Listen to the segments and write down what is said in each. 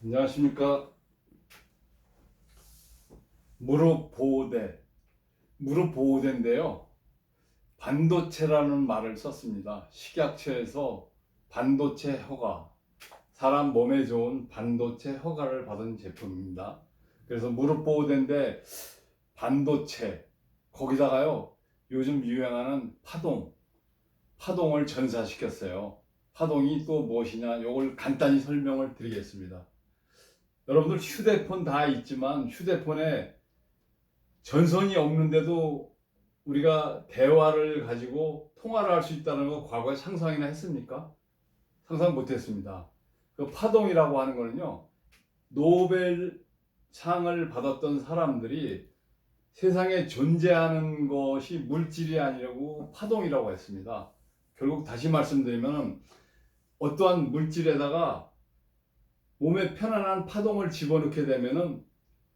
안녕하십니까. 무릎 보호대. 무릎 보호대인데요. 반도체라는 말을 썼습니다. 식약처에서 반도체 허가, 사람 몸에 좋은 반도체 허가를 받은 제품입니다. 그래서 무릎 보호대인데 반도체, 거기다가요, 요즘 유행하는 파동, 파동을 전사시켰어요. 파동이 또 무엇이냐, 요걸 간단히 설명을 드리겠습니다. 여러분들 휴대폰 다 있지만 휴대폰에 전선이 없는데도 우리가 대화를 가지고 통화를 할 수 있다는 거 과거에 상상이나 했습니까? 상상 못 했습니다. 그 파동이라고 하는 거는요, 노벨 상을 받았던 사람들이 세상에 존재하는 것이 물질이 아니라고 파동이라고 했습니다. 결국 다시 말씀드리면 어떠한 물질에다가 몸에 편안한 파동을 집어넣게 되면은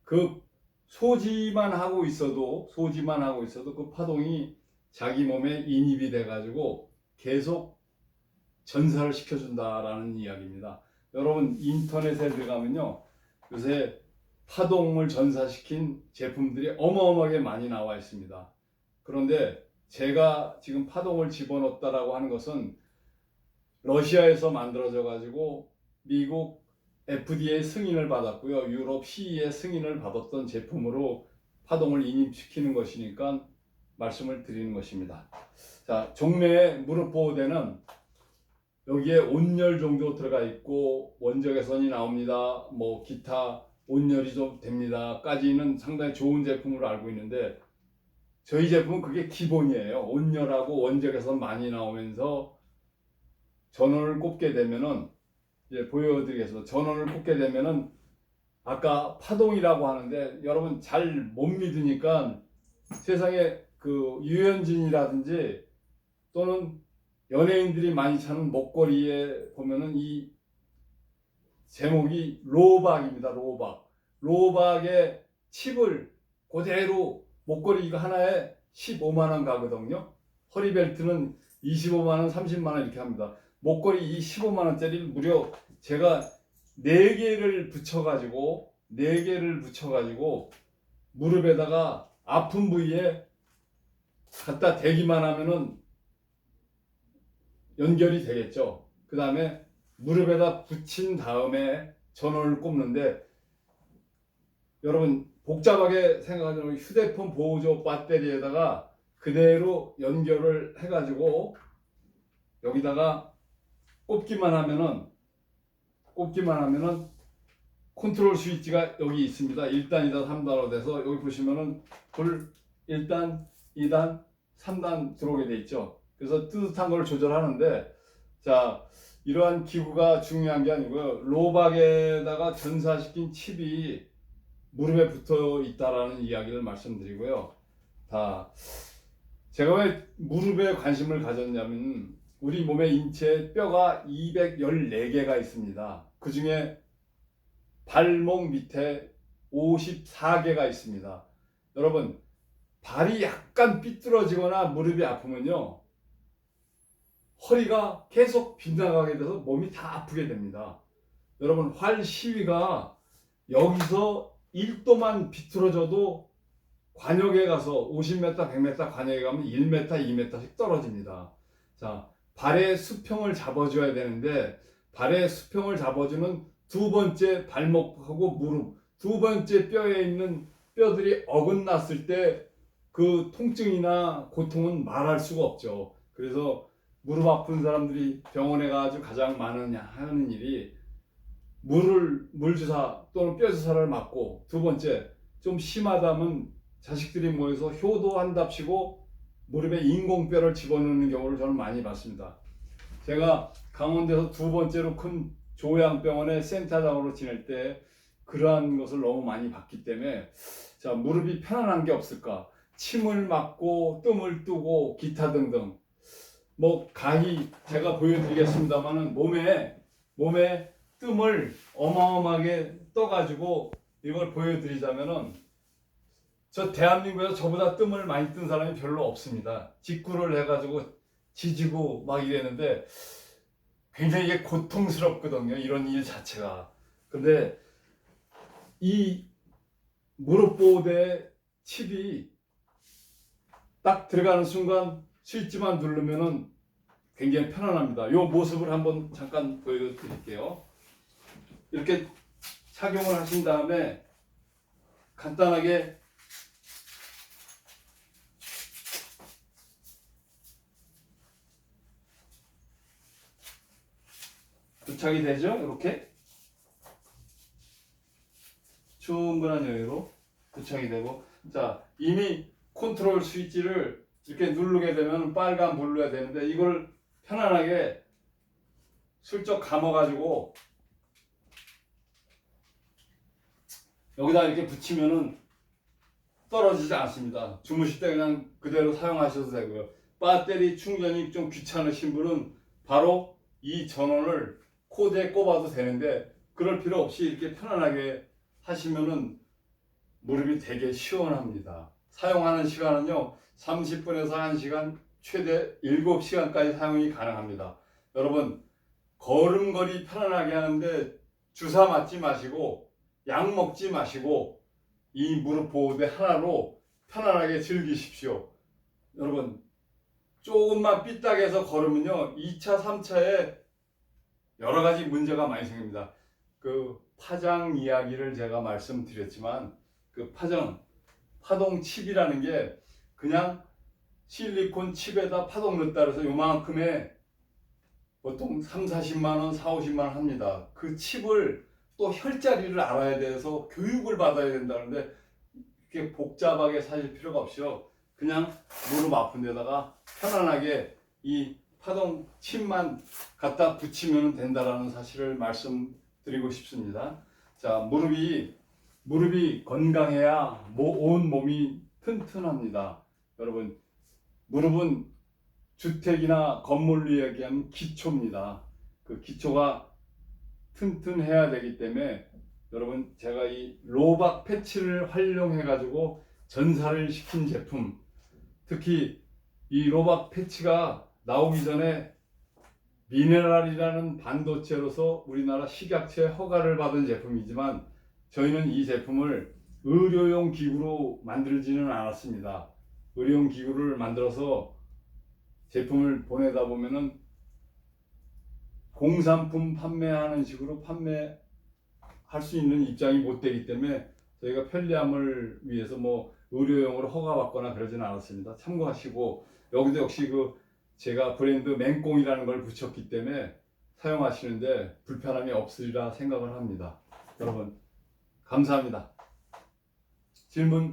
그 소지만 하고 있어도 소지만 하고 있어도 그 파동이 자기 몸에 인입이 돼 가지고 계속 전사를 시켜준다라는 이야기입니다. 여러분 인터넷에 들어가면요 요새 파동을 전사시킨 제품들이 어마어마하게 많이 나와 있습니다. 그런데 제가 지금 파동을 집어넣었다라고 하는 것은 러시아에서 만들어져 가지고 미국 FDA 승인을 받았고요. 유럽 CE의 승인을 받았던 제품으로 파동을 인입시키는 것이니까 말씀을 드리는 것입니다. 자, 종래의 무릎 보호대는 여기에 온열 정도 들어가 있고 원적 개선이 나옵니다. 뭐 기타 온열이 좀 됩니다.까지는 상당히 좋은 제품으로 알고 있는데 저희 제품은 그게 기본이에요. 온열하고 원적 개선 많이 나오면서 전원을 꼽게 되면은 이제 보여드리겠습니다. 전원을 꽂게 되면은 아까 파동이라고 하는데 여러분 잘 못 믿으니까 세상에 그 유현진이라든지 또는 연예인들이 많이 차는 목걸이에 보면은 이 제목이 로박입니다. 로박. 로박의 칩을 그대로 목걸이 이거 하나에 15만 원 가거든요. 허리벨트는 25만 원, 30만 원 이렇게 합니다. 목걸이 이 15만 원짜리 무려 제가 네 개를 붙여가지고 네 개를 붙여가지고 무릎에다가 아픈 부위에 갖다 대기만 하면은 연결이 되겠죠. 그 다음에 무릎에다 붙인 다음에 전원을 꼽는데 여러분 복잡하게 생각하면 휴대폰 보호조 배터리에다가 그대로 연결을 해가지고 여기다가 꼽기만 하면은 꼽기만 하면은 컨트롤 스위치가 여기 있습니다. 1단, 2단, 3단으로 돼서 여기 보시면은 불 1단, 2단, 3단 들어오게 돼 있죠. 그래서 뜨뜻한 걸 조절하는데 자 이러한 기구가 중요한 게 아니고요. 로박에다가 전사시킨 칩이 무릎에 붙어 있다라는 이야기를 말씀드리고요. 다 제가 왜 무릎에 관심을 가졌냐면 우리 몸의 인체에 뼈가 214개가 있습니다. 그 중에 발목 밑에 54개가 있습니다. 여러분, 발이 약간 삐뚤어지거나 무릎이 아프면요. 허리가 계속 빗나가게 돼서 몸이 다 아프게 됩니다. 여러분, 활 시위가 여기서 1도만 비틀어져도 관역에 가서 50m, 100m 관역에 가면 1m, 2m씩 떨어집니다. 자, 발의 수평을 잡아줘야 되는데 발의 수평을 잡아주는 두 번째 발목하고 무릎 두 번째 뼈에 있는 뼈들이 어긋났을 때 그 통증이나 고통은 말할 수가 없죠. 그래서 무릎 아픈 사람들이 병원에 가가지고 가장 많은 하는 일이 물을 물 주사 또는 뼈 주사를 맞고 두 번째 좀 심하다면 자식들이 모여서 효도한답시고 무릎에 인공뼈를 집어넣는 경우를 저는 많이 봤습니다. 제가 강원도에서 두 번째로 큰 조양병원의 센터장으로 지낼 때 그러한 것을 너무 많이 봤기 때문에 자 무릎이 편안한 게 없을까 침을 맞고 뜸을 뜨고 기타 등등 뭐 가히 제가 보여드리겠습니다만은 몸에 몸에 뜸을 어마어마하게 떠가지고 이걸 보여드리자면은 저 대한민국에서 저보다 뜸을 많이 뜬 사람이 별로 없습니다. 직구를 해가지고 지지고 막 이랬는데 굉장히 이게 고통스럽거든요. 이런 일 자체가. 근데 이 무릎 보호대 칩이 딱 들어가는 순간 스위치만 누르면은 굉장히 편안합니다. 이 모습을 한번 잠깐 보여드릴게요. 이렇게 착용을 하신 다음에 간단하게 도착이 되죠? 이렇게 충분한 여유로 도착이 되고 자 이미 컨트롤 스위치를 이렇게 누르게 되면 빨간 불러야 되는데 이걸 편안하게 슬쩍 감아가지고 여기다 이렇게 붙이면은 떨어지지 않습니다. 주무실 때 그냥 그대로 사용하셔도 되고요. 배터리 충전이 좀 귀찮으신 분은 바로 이 전원을 코드에 꼽아도 되는데 그럴 필요 없이 이렇게 편안하게 하시면은 무릎이 되게 시원합니다. 사용하는 시간은요 30분에서 1시간 최대 7시간까지 사용이 가능합니다. 여러분 걸음걸이 편안하게 하는데 주사 맞지 마시고 약 먹지 마시고 이 무릎 보호대 하나로 편안하게 즐기십시오. 여러분 조금만 삐딱해서 걸으면요 2차, 3차에 여러 가지 문제가 많이 생깁니다. 그 파장 이야기를 제가 말씀드렸지만 그 파장 파동 칩이라는 게 그냥 실리콘 칩에다 파동 넣었다 그래서 요만큼의 보통 3, 40만 원, 4, 50만 원 합니다. 그 칩을 또 혈자리를 알아야 돼서 교육을 받아야 된다는데 이렇게 복잡하게 사실 필요가 없이요. 그냥 무릎 아픈 데다가 편안하게 이 파동 칩만 갖다 붙이면 된다라는 사실을 말씀드리고 싶습니다. 자, 무릎이 무릎이 건강해야 모- 온 몸이 튼튼합니다. 여러분, 무릎은 주택이나 건물로 얘기하면 기초입니다. 그 기초가 튼튼해야 되기 때문에 여러분 제가 이 로박 패치를 활용해 가지고 전사를 시킨 제품 특히 이 로박 패치가 나오기 전에 미네랄이라는 반도체로서 우리나라 식약처에 허가를 받은 제품이지만 저희는 이 제품을 의료용 기구로 만들지는 않았습니다. 의료용 기구를 만들어서 제품을 보내다 보면은 공산품 판매하는 식으로 판매할 수 있는 입장이 못 되기 때문에 저희가 편리함을 위해서 뭐 의료용으로 허가받거나 그러지는 않았습니다. 참고하시고 여기도 역시 그 제가 브랜드 맹꽁이라는 걸 붙였기 때문에 사용하시는데 불편함이 없으리라 생각을 합니다. 여러분 감사합니다. 질문